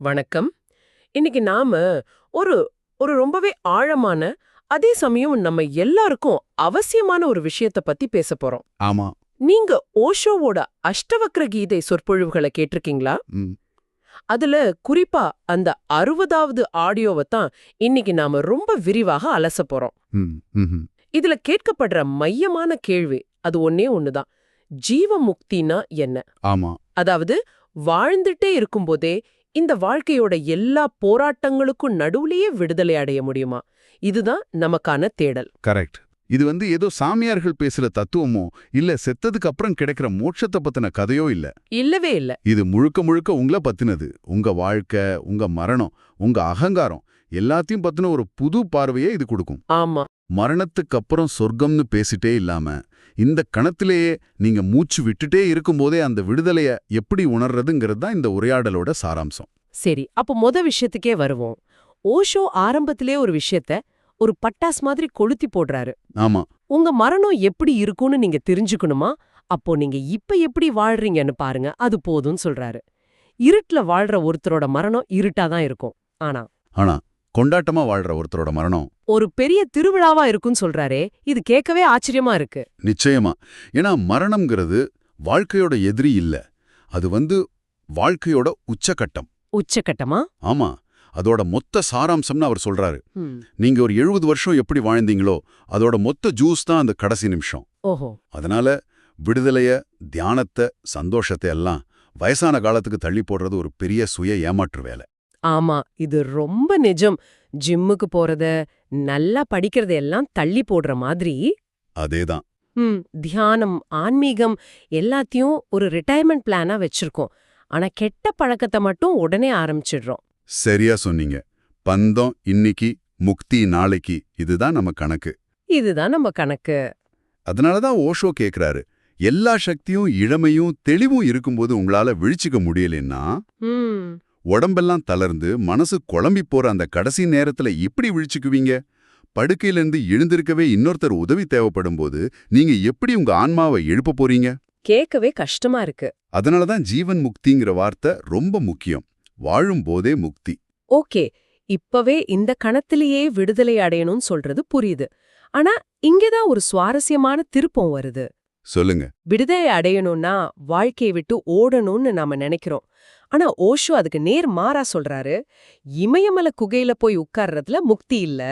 வணக்கம். இன்னைக்கு நாம ஒரு ஒரு ரொம்பவே ஆழமான அதே சமயம் நம்ம எல்லாருக்கும் அவசியமான ஒரு விஷயத்த பத்தி பேச போறோம். ஆமா. நீங்க ஓஷோவோட அஷ்டவக்ர கீதை சொற்பொழிவுகளை கேட்டிருக்கீங்களா? அதுல குறிப்பா அந்த அறுபதாவது ஆடியோவை தான் இன்னைக்கு நாம ரொம்ப விரிவாக அலச போறோம். இதுல கேட்கப்படுற மையமான கேள்வி அது ஒன்னே ஒண்ணுதான் ஜீவ முக்தினா என்ன? ஆமா. அதாவது வாழ்ந்துட்டே இருக்கும்போதே இந்த வாழ்க்கையோட எல்லா போராட்டங்களுக்கும் நடுவுலயே விடுதலை அடைய முடியுமா? இதுதான் நமக்கான தேடல். கரெக்ட். இது வந்து ஏதோ சாமியார்கள் பேசுற தத்துவமோ இல்ல செத்ததுக்கு அப்புறம் கிடைக்கிற மோட்சத்தை பத்தின கதையோ இல்ல? இல்லவே இல்ல. இது முழுக்க முழுக்க உங்களை பத்தினது. உங்க வாழ்க்கை உங்க மரணம் உங்க அகங்காரம் எல்லாத்தையும் பத்தின ஒரு புது பார்வையை இது கொடுக்கும். ஆமா. மரணத்துக்கு அப்புறம் சொர்க்கம்னு பேசிட்டே இல்லாம இந்த கணத்திலேயே நீங்க மூச்சு விட்டுட்டே இருக்கும்போதே அந்த விடுதலைய எப்படி உணர்றதுங்கிறது தான் இந்த உரையாடலோட சாராம்சம். சரி அப்ப மொத விஷயத்துக்கே வருவோம். ஓஷோ ஆரம்பத்திலே ஒரு விஷயத்த ஒரு பட்டாஸ் மாதிரி கொளுத்தி போடுறாரு. ஆமா. உங்க மரணம் எப்படி இருக்கும்னு நீங்க தெரிஞ்சுக்கணுமா? அப்போ நீங்க இப்ப எப்படி வாழ்றீங்கன்னு பாருங்க அது போதும்னு சொல்றாரு. இருட்டுல வாழ்ற ஒருத்தரோட மரணம் இருட்டா தான் இருக்கும். ஆனா ஆனா கொண்டாட்டமா வாழ்ற ஒருத்தரோட மரணம். ஒரு பெரிய திருவிழாவா இருக்கும்னு சொல்றாரே இது கேட்கவே ஆச்சரியமா இருக்கு. நிச்சயமா. ஏன்னா மரணம்ங்கிறது வாழ்க்கையோட எதிரி இல்ல. அது வந்து வாழ்க்கையோட உச்சக்கட்டம் உச்சக்கட்டமா ஆமா. அதோட மொத்த சாராம்சம்னு அவர் சொல்றாரு. நீங்க ஒரு எழுபது வருஷம் எப்படி வாழ்ந்தீங்களோ அதோட மொத்த ஜூஸ் தான் அந்த கடைசி நிமிஷம். ஓஹோ. அதனால விடுதலைய தியானத்தை சந்தோஷத்தை எல்லாம் வயசான காலத்துக்கு தள்ளி போடுறது ஒரு பெரிய சுய ஏமாற்று வேலை. ஆமா இது ரொம்ப நிஜம். ஜிம்முக்கு போறத நல்லா படிக்கிறத எல்லாம் தள்ளி போடுற மாதிரி. அதேதான். ம் தியானம் ஆன்மீகம் எல்லாத்தையும் ஒரு ரிட்டையர்மெண்ட் பிளானா வச்சிருக்கோம். ஆனா கெட்ட பழக்கத்தை மட்டும் உடனே ஆரம்பிச்சிடுறோம். சரியா சொன்னீங்க. பந்தம் இன்னிக்கு முக்தி நாளைக்கு. இதுதான் நம்ம கணக்கு. இதுதான் நம்ம கணக்கு. அதனாலதான் ஓஷோ கேக்குறாரு. எல்லா சக்தியும் இளமையும் தெளிவும் இருக்கும்போது உங்களால விழிச்சுக்க முடியலன்னா? உடம்பெல்லாம் தளர்ந்து மனசு குழம்பி போற அந்த கடைசி நேரத்துல எப்படி விழிச்சுக்குவீங்க? படுக்கையிலிருந்து எழுந்திருக்கவே இன்னொருத்தர் உதவி தேவைப்படும் போது நீங்க எப்படி உங்க ஆன்மாவை எழுப்ப போறீங்க? கேட்கவே கஷ்டமா இருக்கு. அதனாலதான் ஜீவன் முக்திங்கிற வார்த்தை ரொம்ப முக்கியம். வாழும் போதே முக்தி. ஓகே. இப்பவே இந்த கணத்திலேயே விடுதலை அடையணும்னு சொல்றது புரியுது. ஆனா இங்கதான் ஒரு சுவாரஸ்யமான திருப்பம் வருது. சொல்லுங்க. விடுதலை அடையணும்னா வாழ்க்கையை விட்டு ஓடணும்னு நாம நினைக்கிறோம். ஆனா ஓஷோ அதுக்கு நேர் மாறா சொல்றாரு இமயமலை குகையில போய் உட்கார்றதுல முக்தி இல்ல.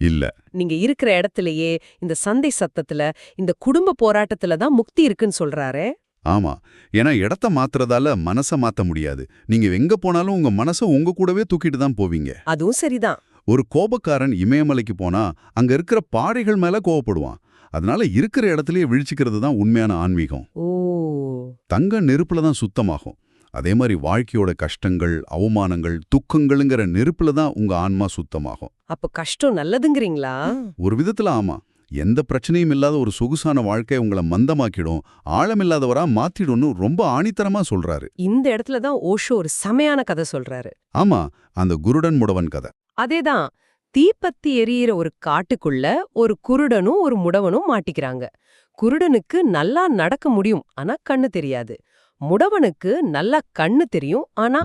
இல்ல. நீங்க இருக்கிற இடத்துலயே இந்த சந்தை சத்தத்துல இந்த குடும்ப போராட்டத்துல தான் முக்தி இருக்குன்னு சொல்றாரே. ஆமா. ஏன்னா இடத்த மாத்துறதால மனச மாத்த முடியாது. நீங்க எங்க போனாலும் உங்க மனச உங்க கூடவே தூக்கிட்டு தான் போவீங்க. அதுவும் சரிதான். ஒரு கோபக்காரன் இமயமலைக்கு போனா அங்க இருக்கிற பாறைகள் மேல கோவப்படுவான். அதனால இருக்கிற இடத்துலயே விழிச்சுக்கிறது தான் உண்மையான ஆன்மீகம். ஓ. தங்க நெருப்புல தான் சுத்தமாகும். அதே மாதிரி வாழ்க்கையோட கஷ்டங்கள் அவமானங்கள் துக்கங்களுங்கிற நெருப்புல தான் உங்க ஆன்மா சுத்தமாகும். அப்ப கஷ்டம் நல்லதுங்கிறீங்களா? ஒரு விதத்துல ஆமா. எந்த பிரச்சனையும் இல்லாத ஒரு சொகுசான வாழ்க்கை உங்களை மந்தமாக்கிடும் ஆழமில்லாதவரா மாத்திடும்னு ரொம்ப ஆணித்தரமா சொல்றாரு. இந்த இடத்துல தான் ஓஷோ ஒரு செமையான கதை சொல்றாரு. ஆமா அந்த குருடன் முடவன் கதை. அதேதான் தீப்பத்தி எரியிற ஒரு காட்டுக்குள்ள ஒரு குருடனும் ஒரு முடவனும் மாட்டிக்கிறாங்க. குருடனுக்கு நல்லா நடக்க முடியும் ஆனா கண்ணு தெரியாது. முடவனுக்கு நல்லா கண்ணு தெரியும் ஆனா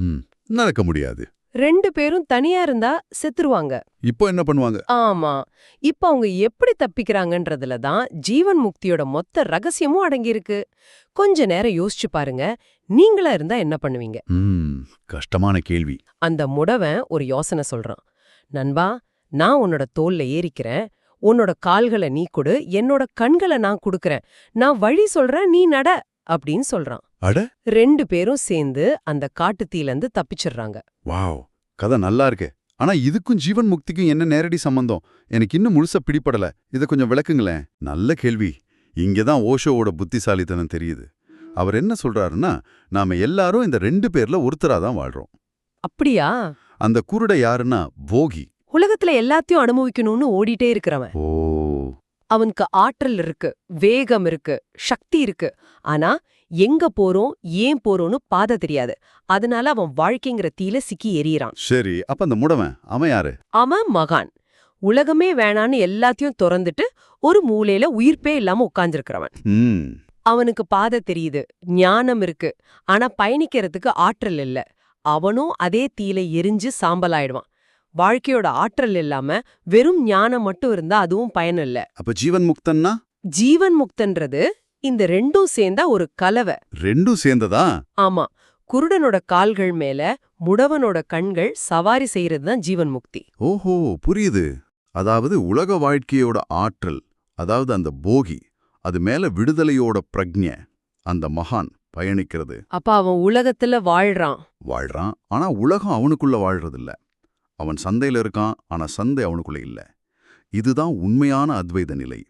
நடக்க முடியாது. ரெண்டு பேரும் தனியா இருந்தா செத்துருவாங்க. இப்போ என்ன பண்ணுவாங்க? ஆமா. இப்ப அவங்க எப்படி தப்பிக்கிறாங்கன்றதுல தான் ஜீவன் முக்தியோட மொத்த ரகசியமும் அடங்கியிருக்கு. கொஞ்ச நேரம் யோசிச்சு பாருங்க நீங்களா இருந்தா என்ன பண்ணுவீங்க? கஷ்டமான கேள்வி. அந்த முடவன் ஒரு யோசனை சொல்றான். நண்பா நான் உன்னோட தோல்ல ஏறிக்கிறேன். உன்னோட கால்களை நீ கொடு. என்னோட கண்களை நான் குடுக்கறேன். நான் வழி சொல்றேன் நீ நட அப்படின்னு சொல்றான். அட. ரெண்டு பேரும் சேர்ந்து அந்த காட்டுத்தீல தப்பிச்சிடுறாங்க. வாவ் கதை நல்லா இருக்கே. ஆனா இதுக்கும் ஜீவன் முக்திக்கும் என்ன நேரடி சம்பந்தம்? எனக்கு இன்னும் முழுசா பிடிபடல. இதை கொஞ்சம் விளக்குங்களேன். நல்ல கேள்வி. இங்கதான் ஓஷோவோட புத்திசாலித்தனம் தெரியுது. அவர் என்ன சொல்றாருன்னா நாம எல்லாரும் இந்த ரெண்டு பேர்ல ஒருத்தரா தான் வாழ்றோம். அப்படியா? அந்த குருட யாருன்னா போகி. உலகத்துல எல்லாத்தையும் அனுபவிக்கணும்னு ஓடிட்டே இருக்கிறவன். ஓ. அவனுக்கு ஆற்றல் இருக்கு வேகம் இருக்கு சக்தி இருக்கு. ஆனா எங்க போறோம் ஏன் போறோம்னு பாதை தெரியாது. அதனால அவன் வாழ்க்கைங்கிற தீல சிக்கி எரியறான் சரி அப்ப அந்த முடவன் அவன் யாரு? அவன் மகான். உலகமே வேணான்னு எல்லாத்தையும் திறந்துட்டு ஒரு மூலையில உயிர்ப்பே இல்லாம உட்கார்ந்திருக்கிறவன். அவனுக்கு பாதை தெரியுது ஞானம் இருக்கு. ஆனா பயணிக்கிறதுக்கு ஆற்றல் இல்ல. அவனும் அதே தீயில எரிஞ்சு சாம்பலாயிடுவான். வாழ்க்கையோட ஆற்றல் இல்லாம வெறும் ஞானம் மட்டும் இருந்தா அதுவும் பயனில்ல அப்ப ஜீவன் முக்தன்னா? ஜீவன் முக்தன்றது இந்த ரெண்டும் சேர்ந்தா ஒரு கலவை. ரெண்டும் சேர்ந்ததா? ஆமா. குருடனோட கால்கள் மேல முடவனோட கண்கள் சவாரி செய்யறது தான் ஜீவன் முக்தி. ஓஹோ புரியுது. அதாவது உலக வாழ்க்கையோட ஆற்றல் அதாவது அந்த போகி அது மேல விடுதலையோட பிரக்ஞ அந்த மகான் பயணிக்கிறது. அப்ப அவன் உலகத்துல வாழ்றான். வாழ்றான். ஆனா உலகம் அவனுக்குள்ள வாழ்றதில்ல. அவன் சந்தையில இருக்கான் ஆனா சந்தை அவனுக்குள்ள இல்ல. இதுதான் உண்மையான அத்வைத நிலை.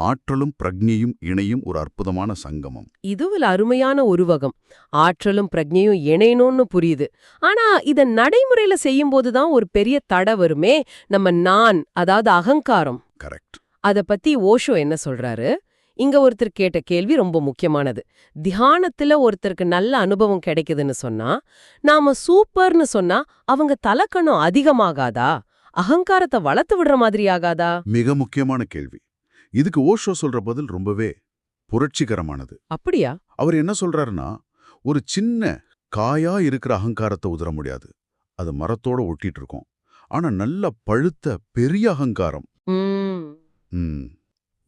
ஆற்றலும் பிரக்ஞையும் இணையும் ஒரு அற்புதமான சங்கமம். இதுவில் அருமையான உருவகம். ஆற்றலும் பிரஜையும் இணையணும்னு புரியுது. ஆனா இத நடைமுறையில செய்யும்போது தான் ஒரு பெரிய தடை வருமே. நம்ம நான் அதாவது அகங்காரம். கரெக்ட். அத பத்தி ஓஷோ என்ன சொல்றாரு? இங்க ஒருத்தர் கேட்ட கேள்வி ரொம்ப முக்கியமானது. தியானத்துல ஒருத்தருக்கு நல்ல அனுபவம் கிடைக்குதுன்னு சொன்னா நாம சூப்பர்னு சொன்னா அவங்க தலக்கணம் அதிகமாகாதா? அகங்காரத்தை வளர்த்து விடுற மாதிரி ஆகாதா? மிக முக்கியமான கேள்வி. இதுக்கு ஓஷோ சொல்ற பதில் ரொம்பவே புரட்சிகரமானது. அப்படியா? அவர் என்ன சொல்றாருன்னா ஒரு சின்ன காயா இருக்கிற அகங்காரத்தை உதற முடியாது. அது மரத்தோட ஒட்டிட்டு இருக்கும் ஆனா நல்ல பழுத்த பெரிய அகங்காரம்.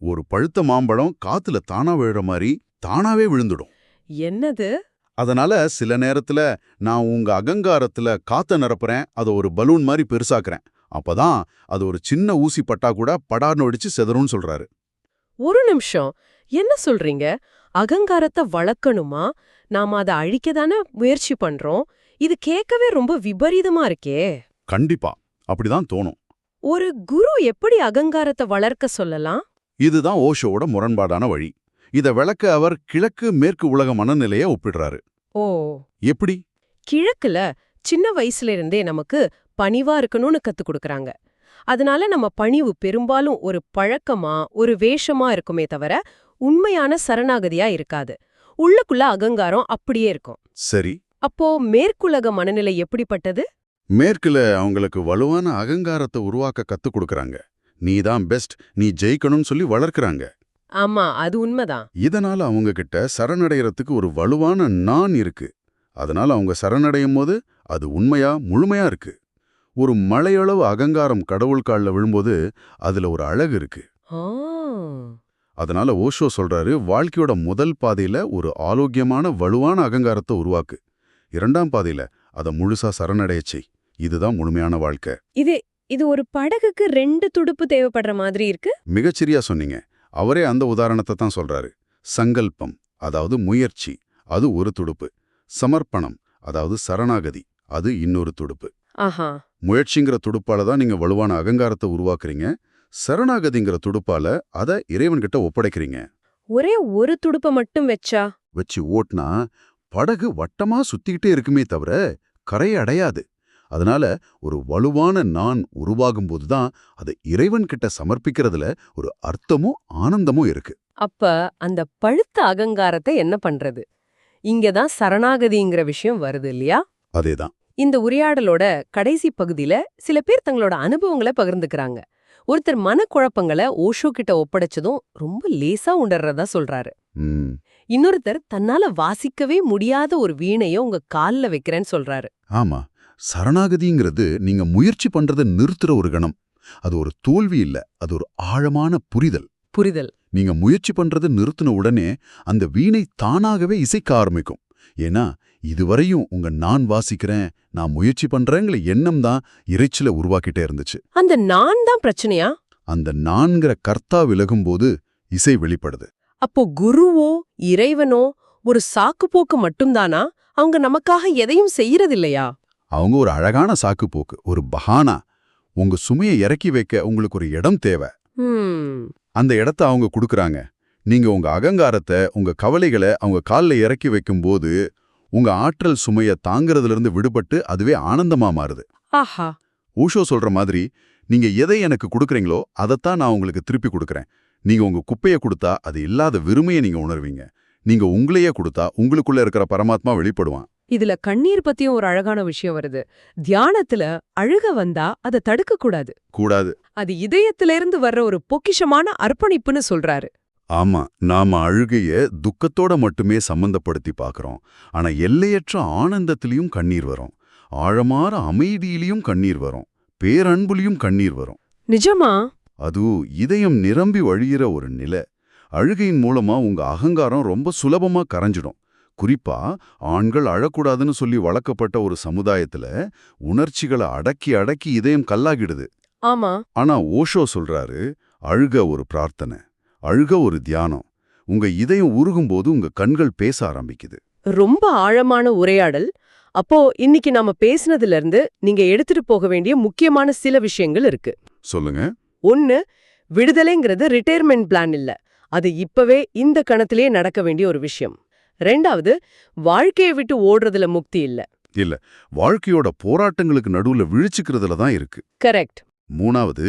ஒரு பழுத்த மாம்பழம் காத்துல தானா விழுற மாதிரி தானாவே விழுந்துடும். என்னது? அதனால சில நேரத்துல நான் உங்க அகங்காரத்துல காத்த நிரப்புறேன் அதை ஒரு பலூன் மாதிரி பெருசாக்குறேன். அப்பதான் அது ஒரு சின்ன ஊசி பட்டா கூட படார்னு வெடிச்சு செதறும்னு சொல்றாரு. ஒரு நிமிஷம். என்ன சொல்றீங்க? அகங்காரத்தை வளர்க்கணுமா? நாம அதை அழிக்க தானே முயற்சி பண்றோம். இது கேட்கவே ரொம்ப விபரீதமா இருக்கே. கண்டிப்பா. அப்படிதான் தோணும். ஒரு குரு எப்படி அகங்காரத்தை வளர்க்க சொல்லலாம்? இதுதான் ஓஷோவோட முரண்பாடான வழி. இத விளக்க அவர் கிழக்கு மேற்கு உலக மனநிலைய ஒப்பிடுறாரு. ஓ. எப்படி? கிழக்குல சின்ன வயசுல இருந்தே நமக்கு பணிவா இருக்கணும்னு கத்து கொடுக்கறாங்க. அதனால நம்ம பணிவு பெரும்பாலும் ஒரு பழக்கமா ஒரு வேஷமா இருக்குமே தவிர உண்மையான சரணாகதியா இருக்காது. உள்ளுக்குள்ள அகங்காரம் அப்படியே இருக்கும். சரி. அப்போ மேற்குலக மனநிலை எப்படிப்பட்டது? மேற்குல அவங்களுக்கு வலுவான அகங்காரத்தை உருவாக்க கத்துக் கொடுக்கறாங்க. நீ தான் பெஸ்ட் நீ ஜெயிக்கணும்னு சொல்லி வளர்க்கறாங்க. ஆமா அது உண்மைதான். இதனால அவங்க கிட்ட சரணடையறதுக்கு ஒரு வலுவான நான் இருக்கு. அதனால அவங்க சரணடையும் போது அது உண்மையா முழுமையா இருக்கு. ஒரு மழையளவு அகங்காரம் கடவுள் கால்ல விழும்போது அதுல ஒரு அழகு இருக்கு. அதனால ஓஷோ சொல்றாரு வாழ்க்கையோட முதல் பாதையில ஒரு ஆரோக்கியமான வலுவான அகங்காரத்தை உருவாக்கு. இரண்டாம் பாதையில அத முழுசா சரணடைய செய். இதுதான் முழுமையான வாழ்க்கை. இது இது ஒரு படகுக்கு ரெண்டு துடுப்பு தேவைப்படுற மாதிரி இருக்கு? மிகச்சரியா சொன்னீங்க. அவரே அந்த உதாரணத்தை தான் சொல்றாரு. சங்கல்பம் அதாவது முயற்சி அது ஒரு துடுப்பு. சமர்ப்பணம் அதாவது சரணாகதி அது இன்னொரு துடுப்பு. ஆஹா. முயற்சிங்கிற துடுப்பால தான் நீங்க வலுவான அகங்காரத்தை உருவாக்குறீங்க. சரணாகதிங்கிற துடுப்பால அத இறைவன்கிட்ட ஒப்படைக்கிறீங்க. ஒரே ஒரு துடுப்பை மட்டும் வச்சா? வச்சு ஓட்டுனா படகு வட்டமா சுத்திக்கிட்டே இருக்குமே தவிர கரையை அடையாது. அதனால ஒரு வலுவான நான் உருவாகும்போது தான் அதை இறைவன்கிட்ட சமர்ப்பிக்கிறதுல ஒரு அர்த்தமும் ஆனந்தமும் இருக்கு. அப்ப அந்த பழுத்த அகங்காரத்தை என்ன பண்றது? இங்கதான் சரணாகதிங்கிற விஷயம் வருது இல்லையா? அதேதான் இந்த உரையாடலோட கடைசி பகுதியில சில பேர் தங்களோட அனுபவங்களை பகிர்ந்துக்கறாங்க. ஒருத்தர் மனக்குழப்பங்களை ஓஷோ கிட்ட ஒப்படைச்சதும் ரொம்ப லேசா உணர்றதா சொல்றாரு. இன்னொருத்தர் தன்னால வாசிக்கவே முடியாத ஒரு வீணைய உங்க கால்ல வைக்கிறேன்னு சொல்றாரு. ஆமா. சரணாகதிங்கிறது நீங்க முயற்சி பண்றதை நிறுத்துற ஒரு கணம். அது ஒரு தோல்வி இல்ல அது ஒரு ஆழமான புரிதல். புரிதல். நீங்க முயற்சி பண்றதை நிறுத்தின உடனே அந்த வீணை தானாகவே இசைக்க ஆரம்பிக்கும். ஏன்னா இதுவரையும் உங்க நான் வாசிக்கிறேன் நான் முயற்சி பண்றேங்கிற எண்ணம் தான் இறைச்சல உருவாக்கிட்டே இருந்துச்சு. அந்த நான் தான் பிரச்சனையா? அந்த நான்கிற கர்த்தா விலகும்போது இசை வெளிப்படுது. அப்போ குருவோ இறைவனோ ஒரு சாக்குப்போக்கு மட்டும்தானா? அவங்க நமக்காக எதையும் செய்யறதில்லையா? அவங்க ஒரு அழகான சாக்குப்போக்கு ஒரு பஹானா. உங்க சுமையை இறக்கி வைக்க உங்களுக்கு ஒரு இடம் தேவை. அந்த இடத்த அவங்க கொடுக்கறாங்க. நீங்க உங்க அகங்காரத்தை உங்க கவலைகளை அவங்க கால்ல இறக்கி வைக்கும்போது உங்க ஆற்றல் சுமைய தாங்கறதுல இருந்து விடுபட்டு அதுவே ஆனந்தமா மாறுது. ஆஹா. ஊஷோ சொல்ற மாதிரி நீங்க எதை எனக்கு கொடுக்கறீங்களோ அதைத்தான் நான் உங்களுக்கு திருப்பி கொடுக்கறேன். நீங்க உங்க குப்பைய கொடுத்தா அது இல்லாத வெறுமையை நீங்க உணர்வீங்க. நீங்க உங்களையே கொடுத்தா உங்களுக்குள்ள இருக்கிற பரமாத்மா வெளிப்படுவான். இதுல கண்ணீர் பத்தியும் ஒரு அழகான விஷயம் வருது. தியானத்துல அழுக வந்தா அதை தடுக்க கூடாது கூடாது. அது இதயத்திலிருந்து வர்ற ஒரு பொக்கிஷமான அர்ப்பணிப்புன்னு சொல்றாரு. ஆமா நாம அழுகைய துக்கத்தோட மட்டுமே சம்பந்தப்படுத்தி பார்க்கறோம் ஆனா எல்லையற்ற ஆனந்தத்திலயும் கண்ணீர் வரும். ஆழமான அமைதியிலையும் கண்ணீர் வரும். பேரன்புலையும் கண்ணீர் வரும். நிஜமா? அது இதயம் நிரம்பி வழியிற ஒரு நிலை. அழுகையின் மூலமா உங்க அகங்காரம் ரொம்ப சுலபமா கரைஞ்சிடும். குறிப்பா ஆண்கள் அழக்கூடாதுன்னு சொல்லி வளர்க்கப்பட்ட ஒரு சமுதாயத்துல உணர்ச்சிகளை அடக்கி அடக்கி இதயம் கல்லாகிடுது. ஆமா. ஆனா ஓஷோ சொல்றாரு அழுக ஒரு பிரார்த்தனை. அழுக ஒரு தியானம். உங்க இதயம் உருகும்போது உங்க கண்கள் பேச ஆரம்பிக்குது. ரொம்ப ஆழமான உரையாடல். அப்போ இன்னைக்கு நாம பேசினதுல இருந்து நீங்க எடுத்துட்டு போக வேண்டிய முக்கியமான சில விஷயங்கள் இருக்கு. சொல்லுங்க. ஒன்னு விடுதலைங்கிறது ரிட்டையர்மெண்ட் பிளான் இல்ல. அது இப்பவே இந்த கணத்திலேயே நடக்க வேண்டிய ஒரு விஷயம். ரெண்டாவது வாழ்க்கையை விட்டு ஓடுறதுல முக்தி இல்ல. இல்ல வாழ்க்கையோட போராட்டங்களுக்கு நடுவுல விழிச்சுக்கிறதுல தான் இருக்கு. கரெக்ட் மூணாவது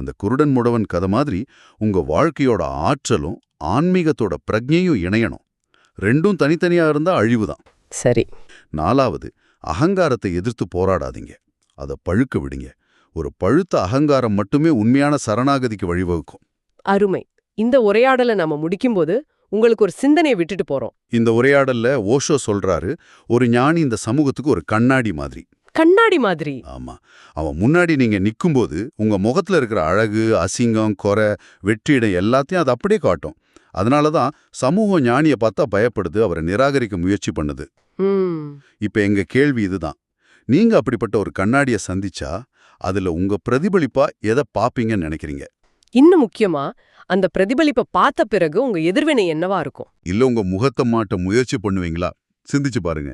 அந்த குருடன் முடவன் கதை மாதிரி உங்க வாழ்க்கையோட ஆற்றலும் ஆன்மீகத்தோட பிரஜையும் இணையணும். ரெண்டும் தனித்தனியா இருந்தா அழிவுதான். சரி. நாலாவது அகங்காரத்தை எதிர்த்து போராடாதீங்க. அதை பழுக்க விடுங்க. ஒரு பழுத்த அகங்காரம் மட்டுமே உண்மையான சரணாகதிக்கு வழிவகுக்கும். அருமை. இந்த உரையாடலை நாம முடிக்கும்போது உங்களுக்கு ஒரு சிந்தனையை விட்டுட்டு போறோம். இந்த உரையாடல்ல ஓஷோ சொல்றாரு ஒரு ஞானி இந்த சமூகத்துக்கு ஒரு கண்ணாடி மாதிரி. கண்ணாடி மாதிரி. ஆமா. அவன் முன்னாடி நீங்க நிக்கும்போது உங்க முகத்துல இருக்கிற அழகு அசிங்கம் குறை வெற்றிடம் எல்லாத்தையும் அது அப்படியே காட்டும். அதனால தான் சமூகம் ஞானியை பார்த்தா பயப்படுது அவரை நிராகரிக்க முயற்சி பண்ணுது. இப்ப எங்க கேள்வி இதுதான். நீங்க அப்படிப்பட்ட ஒரு கண்ணாடியை சந்திச்சா அதுல உங்க பிரதிபலிப்பா எதை பாப்பீங்கன்னு நினைக்கிறீங்க? இன்னும் முக்கியமா அந்த பிரதிபலிப்பை பார்த்த பிறகு உங்க எதிர்வினை என்னவா இருக்கும்? இல்ல உங்க முகத்தை மாட்ட முயற்சி பண்ணுவீங்களா? சிந்திச்சு பாருங்க.